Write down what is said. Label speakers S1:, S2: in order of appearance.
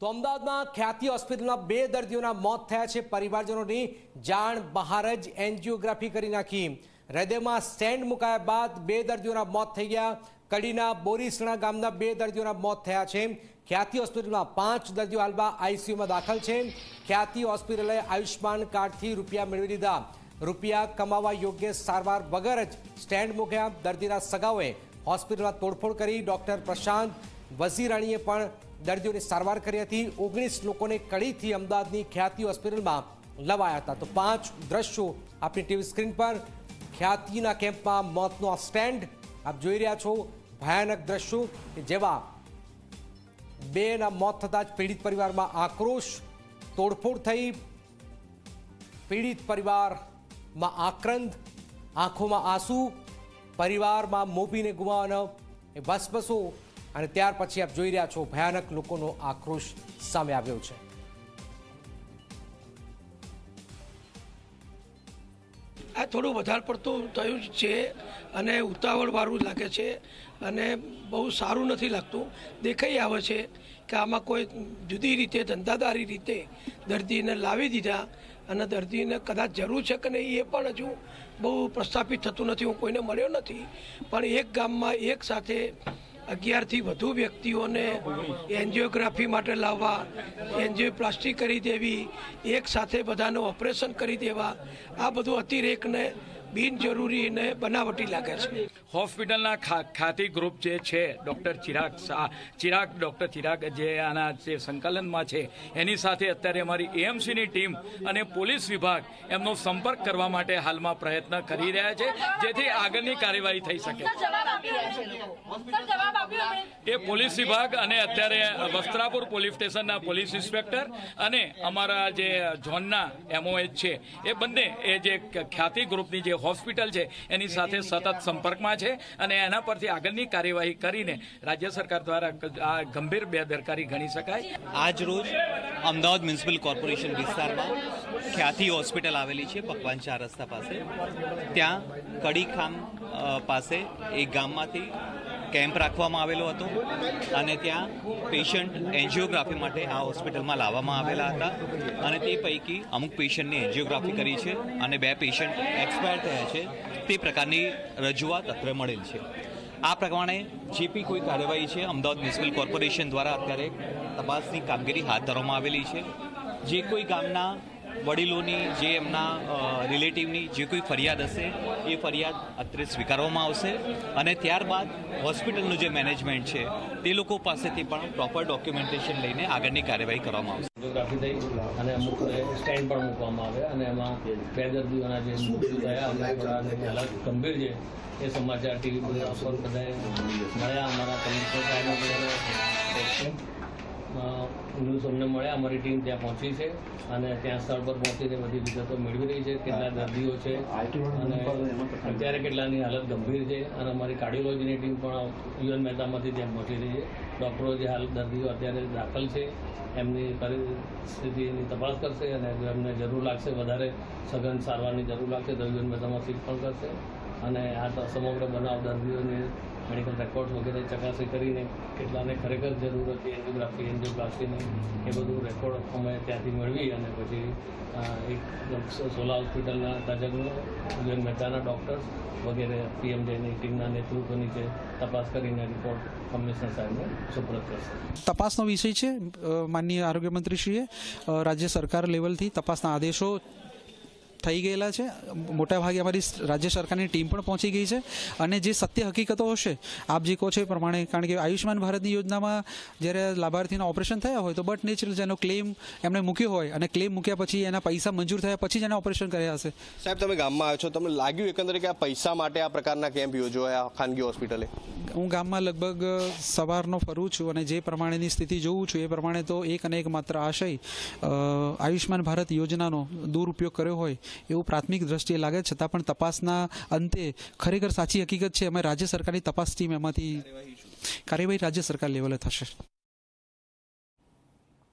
S1: તો અમદાવાદમાં ખ્યાતિ હોસ્પિટલમાં બે દર્દીઓના મોત થયા છે. પરિવારજનોની જાણ બહાર જ એન્જિયોગ્રાફી કરી નાખી. હૃદયમાં સ્ટેન્ડ મુકાયા બાદ બે દર્દીઓના મોત થઈ ગયા. કડીના બોરીસણા ગામના બે દર્દીઓના મોત થયા છે. ખ્યાતિ હોસ્પિટલમાં પાંચ દર્દીઓ હાલમાં આઈસીયુમાં દાખલ છે. ખ્યાતિ હોસ્પિટલે આયુષ્યમાન કાર્ડથી રૂપિયા મેળવી લીધા રૂપિયા કમાવા યોગ્ય સારવાર વગર જ સ્ટેન્ડ મૂક્યા. દર્દીના સગાઓએ હોસ્પિટલમાં તોડફોડ કરી. ડોક્ટર પ્રશાંત વઝીરાણીએ પણ દર્દીઓની સારવાર કરી હતી. ઓગણીસ લોકોને કડીથી અમદાવાદની ખ્યાતિ હોસ્પિટલમાં લવાયા હતા. તો પાંચ દ્રશ્યો આપણી ટીવી સ્ક્રીન પર. ખ્યાતિના કેમ્પમાં મોતનો સ્ટેન્ડ આપ જોઈ રહ્યા છો. ભયાનક દ્રશ્યો કે જેવા બેના મોત થતાં જ પીડિત પરિવારમાં આક્રોશ, તોડફોડ થઈ. પીડિત પરિવારમાં આક્રંદ, આંખોમાં આંસુ. પરિવારમાં મોભીને ગુમાવવાનો એ વસવસો અને ત્યાર પછી આપ જોઈ રહ્યા છો ભયાનક લોકોનો આક્રોશ સામે આવ્યો છે.
S2: આ થોડું વધારે પડતું થયું છે અને ઉતાવળવાળું લાગે છે અને બહુ સારું નથી લાગતું. દેખાઈ આવે છે કે આમાં કોઈ જુદી રીતે, ધંધાદારી રીતે દર્દીને લાવી દીધા અને દર્દીને કદાચ જરૂર છે કે નહીં એ પણ હજુ બહુ પ્રસ્થાપિત થતું નથી, હું કોઈને મળ્યો નથી. પણ એક ગામમાં એક સાથે અગિયારથી વધુ વ્યક્તિઓને એન્જિયોગ્રાફી માટે લાવવા એન્જિયોપ્લાસ્ટી કરી દેવી એક સાથે બધાનું ઓપરેશન કરી દેવા આ બધું અતિરેકને બિનજરૂરીને બનાવટી લાગે છે.
S3: હોસ્પિટલના ખા ખાતી ગ્રુપ જે છે ડૉક્ટર ચિરાગ શાહ ચિરાગ ડૉક્ટર ચિરાગ જે આના જે સંકલનમાં છે એની સાથે અત્યારે અમારી એએમસીની ટીમ અને પોલીસ વિભાગ એમનો સંપર્ક કરવા માટે હાલમાં પ્રયત્ન કરી રહ્યા છે જેથી આગળની કાર્યવાહી થઈ શકે. એ પોલીસ વિભાગ અને અત્યારે વસ્ત્રાપુર પોલીસ સ્ટેશનના પોલીસ ઇન્સ્પેક્ટર અને અમારા જે ઝોનના એમઓએચ છે, એ બંને, એ જે ખ્યાતિ ગ્રુપની જે હોસ્પિટલ છે, એની સાથે સતત સંપર્કમાં છે અને એના પરથી આગળની કાર્યવાહી કરીને રાજ્ય સરકાર દ્વારા આ ગંભીર બેદરકારી ગણી શકાય.
S4: આજ રોજ અમદાવાદ મ્યુનિસિપલ કોર્પોરેશન વિસ્તારમાં ખ્યાતિ હોસ્પિટલ આવેલી છે, પકવાન ચાર રસ્તા પાસે. ત્યાં કડીખામ પાસે એક ગામમાંથી કેમ્પ રાખવામાં આવેલો હતો અને ત્યાં પેશન્ટ એન્જિયોગ્રાફી માટે આ હોસ્પિટલમાં લાવવામાં આવેલા હતા અને તે પૈકી અમુક પેશન્ટની એન્જિયોગ્રાફી કરી છે અને બે પેશન્ટ એક્સપાયર થયા છે. તે પ્રકારની રજૂઆત અત્રે મળેલ છે. આ પ્રમાણે જે બી કોઈ કાર્યવાહી છે, અમદાવાદ મ્યુનિસિપલ કોર્પોરેશન દ્વારા અત્યારે તપાસની કામગીરી હાથ ધરવામાં આવેલી છે. જે કોઈ ગામના વડીલોની જે એમના રિલેટિવની જે કોઈ ફરિયાદ હશે, એ ફરિયાદ અત્રે સ્વીકારવામાં આવશે. અને ત્યારબાદ હોસ્પિટલનું જે મેનેજમેન્ટ છે, તે લોકો પાસેથી પણ પ્રોપર ડોક્યુમેન્ટેશન લઈને આગળની કાર્યવાહી કરવામાં આવશે.
S5: ફોટોગ્રાફી થઈ અને અમુક સ્ટેન્ડ પણ મૂકવામાં આવે અને એમાં બે જે મૃત્યુ થયા અને હાલત ગંભીર છે, એ સમાચાર ટીવી પર બધાએ મળ્યા અમારા કમિશનર સાહેબ ન્યૂઝ અમને મળ્યા અમારી ટીમ ત્યાં પહોંચી છે અને ત્યાં સ્થળ પર પહોંચીને બધી વિગતો મેળવી રહી છે કેટલા દર્દીઓ છે અને અત્યારે કેટલાની હાલત ગંભીર છે અને અમારી કાર્ડિયોલોજીની ટીમ પણ યુએન મહેતામાંથી ત્યાં પહોંચી રહી છે. ડૉક્ટરો જે હાલ દર્દીઓ અત્યારે દાખલ છે એમની પરિસ્થિતિની તપાસ કરશે અને જો એમને જરૂર લાગશે વધારે સઘન સારવારની જરૂર લાગશે તો યુએન મહેતામાં શિફ્ટ પણ કરશે. અને આ સમગ્ર બનાવ દર્દીઓને મેડિકલ રેકોર્ડ વગેરે ચકાસણી કરીને કેટલાને ખરેખર જરૂર હતી એન્જિયોગ્રાફી, એન્જિયોપ્લાસ્ટીની એ બધું રેકોર્ડ અમે ત્યાંથી મેળવી અને પછી એક સોલા હોસ્પિટલના તજજ્ઞો યુએન મહેતાના ડૉક્ટર્સ વગેરે પીએમજેની ટીમના નેતૃત્વ નીચે તપાસ કરીને રિપોર્ટ કમિશનર સાહેબને સુપ્રત કરશે.
S6: તપાસનો વિષય છે માનનીય આરોગ્યમંત્રીશ્રીએ રાજ્ય સરકાર લેવલથી તપાસના આદેશો થઈ ગયેલા છે. મોટા ભાગે અમારી રાજ્ય સરકારની ટીમ પણ પહોંચી ગઈ છે. અને જે સત્ય હકીકતો હશે આપ જે કહો છો એ પ્રમાણે કારણ કે આયુષ્યમાન ભારતની યોજનામાં જ્યારે લાભાર્થીના ઓપરેશન થયા હોય તો બટ નેચરલ જેનો ક્લેમ એમણે મૂક્યો હોય અને ક્લેમ મૂક્યા પછી એના પૈસા મંજૂર થયા પછી જ એના ઓપરેશન કર્યા હશે.
S7: સાહેબ તમે ગામમાં આવ્યો છો તમને લાગ્યું એકંદરે કે આ પૈસા માટે આ પ્રકારના કેમ્પ યોજવાયા ખાનગી હોસ્પિટલે?
S6: હું ગામમાં લગભગ સવારનો ફરું છું અને જે પ્રમાણેની સ્થિતિ જોઉં છું એ પ્રમાણે તો એક અને એક માત્ર આશય આયુષ્યમાન આયુષ્માન ભારત યોજનાનો દુરુપયોગ કર્યો હોય એવું પ્રાથમિક દ્રષ્ટિએ લાગે, છતાં પણ તપાસના અંતે ખરેખર સાચી હકીકત છે, અમે રાજ્ય સરકારની તપાસ ટીમ એમાંથી કાર્યવાહી રાજ્ય સરકાર લેવલે થશે.